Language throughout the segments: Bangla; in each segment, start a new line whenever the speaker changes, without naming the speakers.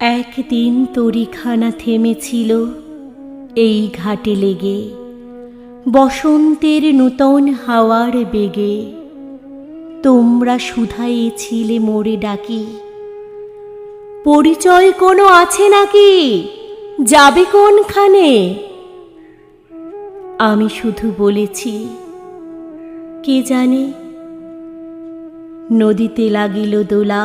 একদিন তরিখানা থেমেছিল, এই ঘাটে লেগে, বসন্তের নূতন হাওয়ার বেগে। তোমরা শুধাইছিলে মোরে ডাকি, পরিচয় কোনো আছে নাকি? যাবে কোনখানে? আমি শুধু বলেছি, কে জানে? নদীতে লাগিল দোলা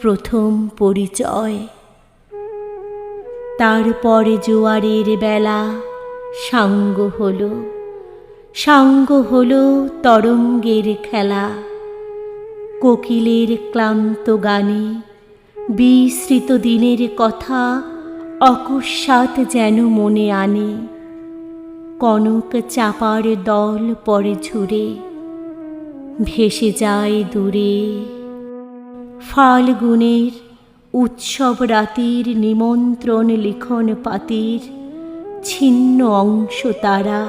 প্রথম পরিচয়। তারপরে জোয়ারের বেলা সাঙ্গ হলো। সাঙ্গ হলো তরঙ্গের খেলা। কোকিলের ক্লান্ত গানে বিস্মৃত দিনের কথা অকস্মাৎ যেন মনে আনে। কনক চাপার দল পরে ঝুরে, ভেসে যায় দূরে। ফাল্গুনের উৎসব রাতির নিমন্ত্রণ লিখন পাতির, ছিন্ন অংশ তারা,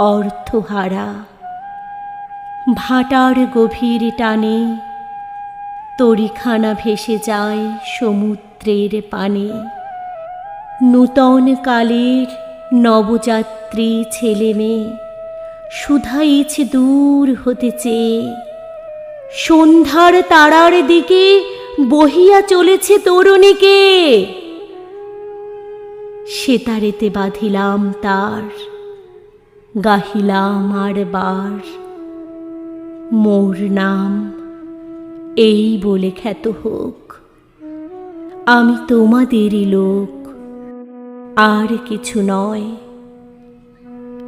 অর্থহারা। ভাটার গভীর টানে তরিখানা ভেসে যায় সমুদ্রের পানে। নূতন কালের নবযাত্রী ছেলে মেয়ে শুধাইছে দূর হতে চেয়ে সন্ধ্যার তারার দিকে বহিয়া চলেছে তরুণীকে। সেতারেতে বাঁধিলাম তার, গাহিলাম আর বার। মোর নাম এই বলে খ্যাত হোক, আমি তোমাদেরই লোক। আর কিছু নয়,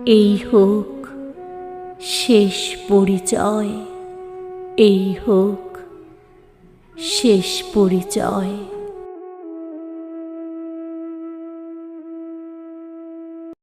এই হোক শেষ পরিচয়। এই হোক শেষ পরিচয়।